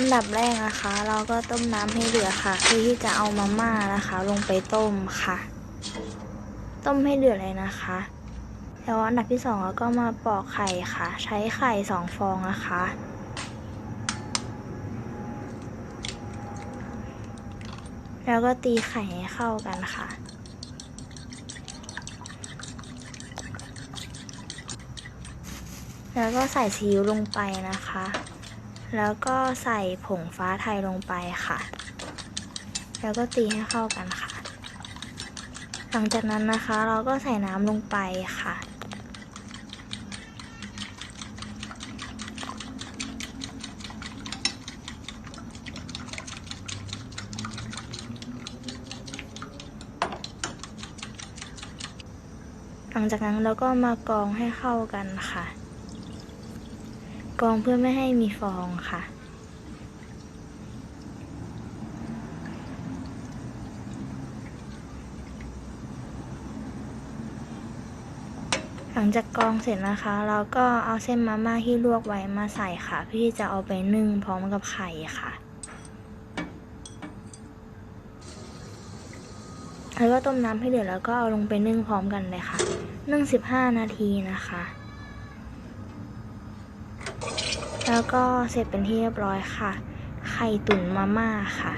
อันดับแรกนะคะ เราก็ต้มน้ำให้เดือดค่ะ เพื่อที่จะเอามาม่านะคะ ลงไปต้มค่ะ ต้มให้เดือดเลยนะคะแล้วอันดับที่สองเราก็มาปอกไข่ค่ะ ใช้ไข่สองฟองนะคะ แล้วก็ตีไข่ให้เข้ากันค่ะ แล้วก็ใส่ซีอิ๊วลงไปนะคะ แล้วก็ใส่ผงฟ้าไทยลงไปค่ะ แล้วก็ตีให้เข้ากันค่ะ หลังจากนั้นนะคะเราก็ใส่น้ำลงไปค่ะ หลังจากนั้นเราก็มากรองให้เข้ากันค่ะ กรองเพื่อไม่ให้มีฟองค่ะ หลังจากกรองเสร็จนะคะ เราก็เอาเส้นมาม่าที่ลวกไว้มาใส่ค่ะเพื่อที่จะเอาไปนึ่งพร้อมกับไข่ค่ะแล้วก็ต้มน้ำให้เดือดแล้วก็เอาลงไปนึ่งพร้อมกันเลยค่ะ นึ่ง 15 นาทีนะคะ แล้วก็เสร็จเป็นที่เรียบร้อยค่ะ ไข่ตุ๋นมาม่าค่ะ